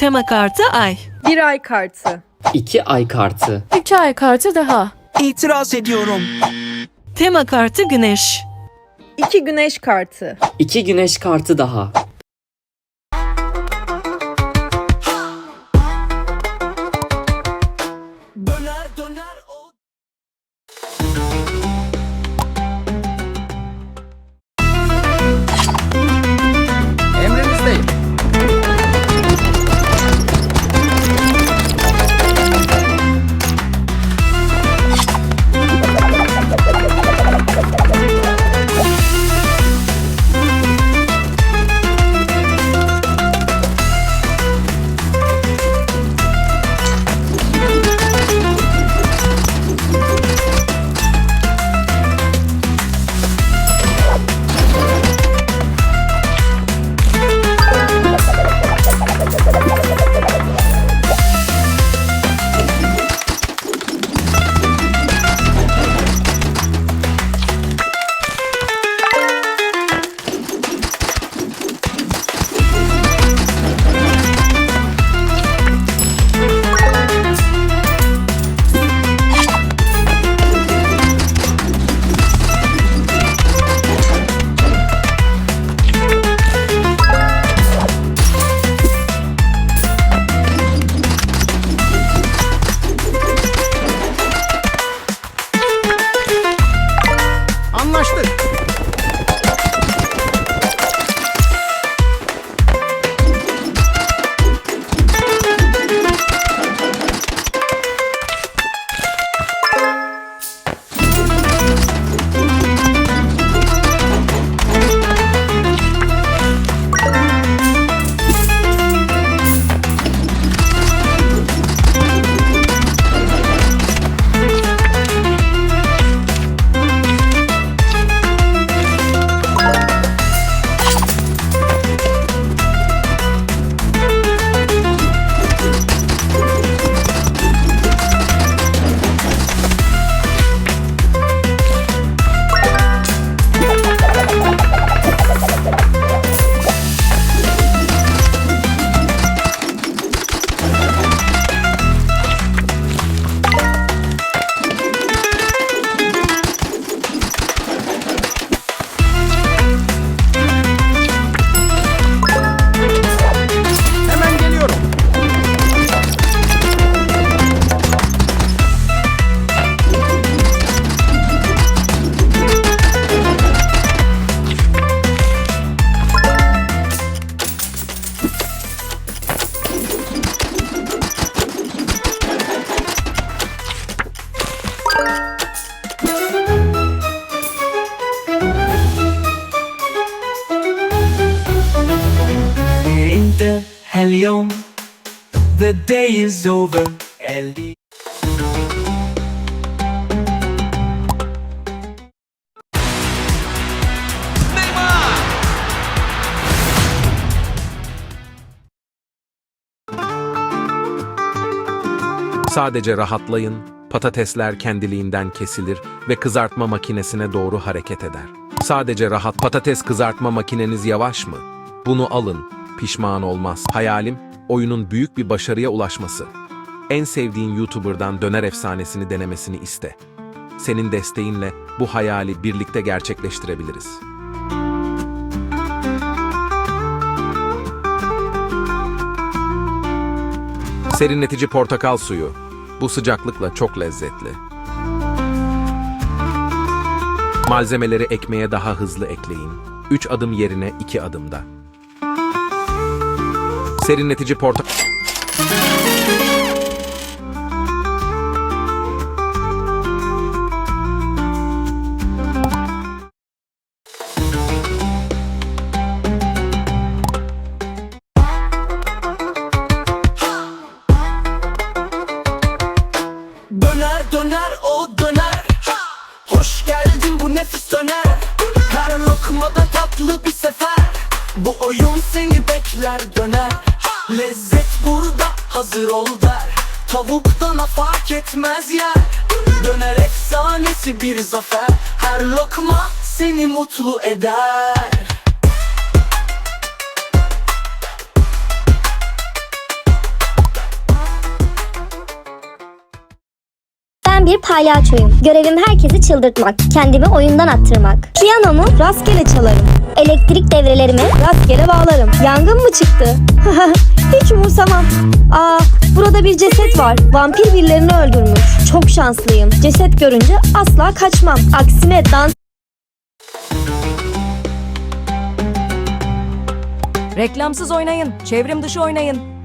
Tema kartı ay. Bir ay kartı. 2 ay kartı. İki ay kartı daha. İtiraz ediyorum. Tema kartı güneş. İki güneş kartı. 2 güneş kartı daha. Helium The day is over Ellie Sadece rahatlayın, patatesler kendiliğinden kesilir ve kızartma makinesine doğru hareket eder. Sadece rahat patates kızartma makineniz yavaş mı? Bunu alın, pişman olmaz. Hayalim, oyunun büyük bir başarıya ulaşması. En sevdiğin YouTuber'dan döner efsanesini denemesini iste. Senin desteğinle bu hayali birlikte gerçekleştirebiliriz. Serinletici portakal suyu. Bu sıcaklıkla çok lezzetli. Malzemeleri ekmeğe daha hızlı ekleyin. 3 adım yerine 2 adımda. Serinletici portakal... Döner döner o döner. Hoş geldin bu nefis döner. Her lokmada tatlı bir sefer Bu oyun seni bekler döner. Lezzet burada hazır ol der. Tavuktan fark etmez yer. Döner efsanesi bir zafer. Her lokma seni mutlu eder Ben bir palyaçoyum. Görevim herkesi çıldırtmak. Kendimi oyundan attırmak. Piyanomu rastgele çalarım. Elektrik devrelerimi rastgele bağlarım. Yangın mı çıktı? Hiç umursamam. Aa, burada bir ceset var. Vampir birilerini öldürmüş. Çok şanslıyım. Ceset görünce asla kaçmam. Aksine dans Reklamsız oynayın, çevrim dışı oynayın.